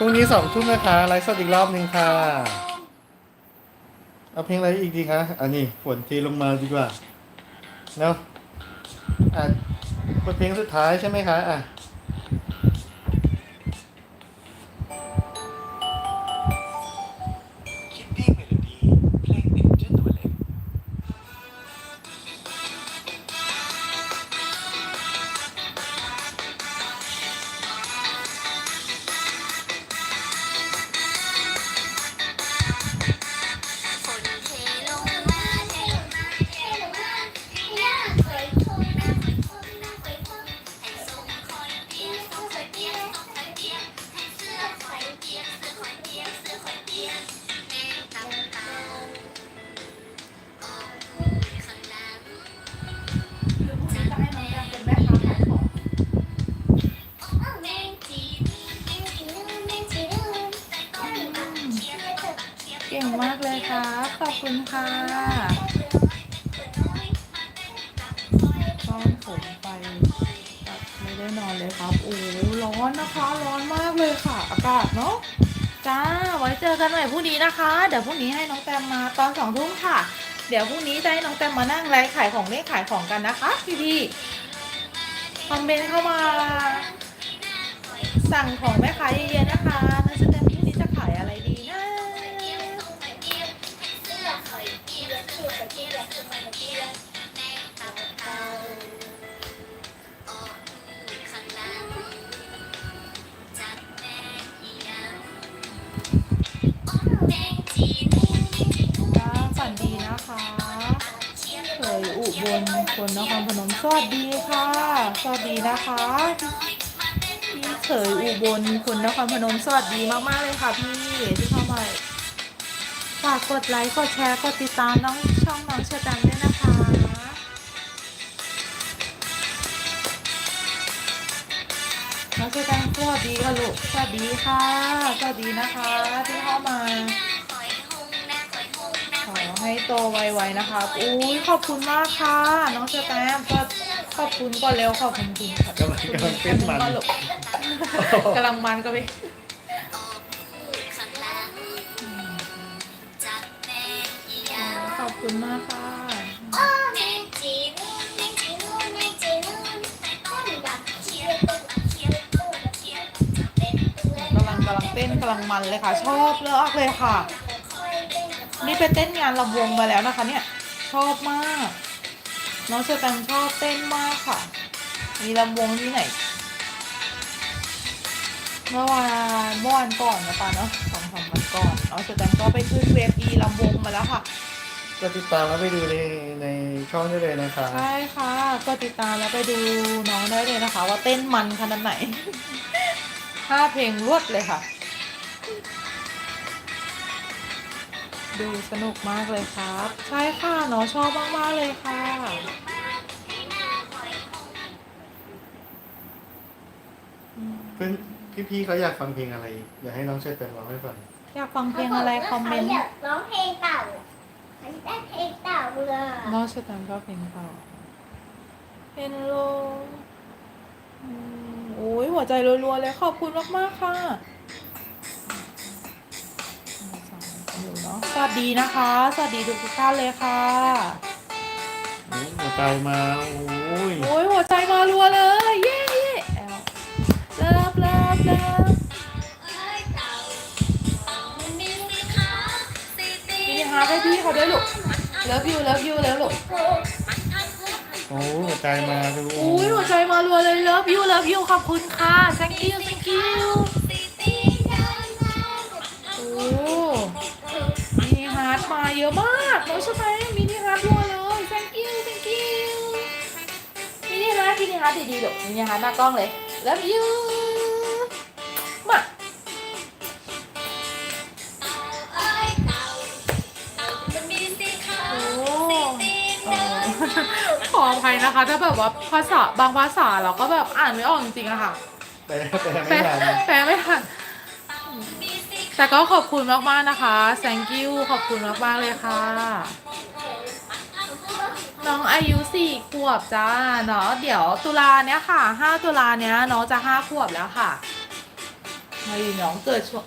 พรุ่งนี้สองทุ่มนะคะไลฟ์สดอีกรอบหนึ่งค่ะ เอาเพลงอะไรอีกดีคะ อันนี้ฝนทีลงมาดีกว่า เนาะอะบทเพลงสุดท้ายใช่ไหมคะ อะ เก่งมากเลยครับขอบคุณค่ะต้องผมไปไม่ได้นอนเลยครับ โอ้ร้อนนะคะ ร้อนมากเลยค่ะ อากาศเนาะจ้า ไว้เจอกันใหม่พรุ่งนี้นะคะ เดี๋ยวพรุ่งนี้ให้น้องแตมมาตอนสองทุ่มค่ะ เดี๋ยวพรุ่งนี้จะให้น้องแตมมานั่งไลฟ์ขายของเล่นขายของกันนะคะ พี่พี่ๆคอมเมนต์เข้ามา สั่งของแม่ค้าเยอะๆนะคะ นะคะเคยอุบลคนนครพนมสวัสดีค่ะ สวัสดีนะคะพี่เขยอุบลคนนครพนมสวัสดีมากๆเลยค่ะพี่ที่เข้ามาฝากกดไลค์กดแชร์กดติดตามน้องช่องน้องเชอร์แตมด้วยนะคะน้องเชอร์แตมสวัสดีค่ะลูกสวัสดีค่ะสวัสดีนะคะที่เข้ามา ให้โตไวๆนะคะอุ้ยขอบคุณมากค่ะ น้องเชอแตมก็ขอบคุณก่อนเร็วขอบคุณคุณค่ะกำลังกำลังเป็นมันลูกกำลังมันก็ไปขอบคุณมากค่ะกำลังกำลังเต้นกำลังมันเลยค่ะ ชอบเลิกเลยค่ะ นี่ไปเต้นงานลำวงมาแล้วนะคะ เนี่ย ชอบมาก น้องเชอแตมชอบเต้นมากค่ะ มีลำวงที่ไหน เมื่อวานเมื่อวานก่อนนะปาเนาะสองสามวันก่อนน้องเชอแตมก็ไปขึ้นเวทีลำวงมาแล้วค่ะก็ติดตามแล้วไปดูในในช่องได้เลยนะคะใช่ค่ะก็ติดตามแล้วไปดูน้องได้เลยนะคะ ว่าเต้นมันขนาดไหนห้าเพลงรวดเลยค่ะ ดูสนุกมากเลยครับ ใช่ค่ะน้องชอบมากๆเลยค่ะ เพื่อนพี่ๆเขาอยากฟังเพลงอะไร อยากให้น้องเชอร์เต็มร้องให้ฟัง อยากฟังเพลงอะไรคอมเมนต์ขาอยากร้องเพลงเต่าเขาได้เพลงเต่าเลยน้องสแตมก็เพลงเปล่าเฮนโลอืมโอ้ยหัวใจรัวๆเลยขอบคุณมากๆค่ะ วัสดีนะคะ สวัสดีทุกๆท่านเลยค่ะนี่หัวใจมาโอ้ยโอ้ยหัวใจมารัวเลย เย้เย้แอลเลิฟเลิฟเลิฟมีฮาร์ทให้พี่เขาด้วยลูกเลิฟยูเลิฟยูแล้วลูกโอ้หัวใจมาดูอุ้ยหัวใจมารัวเลย love you love you ขอบคุณค่ะ thank you นิฮาร์ดมินิฮาร์ดดีๆลูกมินิฮาร์ดหน้ากล้องเลย love you มาโอ้เออขออภัยนะคะ ถ้าแบบว่าภาษาบางภาษาเราก็แบบอ่านไม่ออกจริงๆอะค่ะแต่แต่แปลไม่ทันแปลไม่ทันแต่ก็ขอบคุณมากๆนะคะ thank you ขอบคุณมากๆเลยค่ะ น้องอายุสี่ขวบจ้าเนาะเดี๋ยวตุลาเนี้ยค่ะห้าตุลาเนี้ยน้องจะห้าขวบแล้วค่ะมาอยู่น้องเกิดช่วง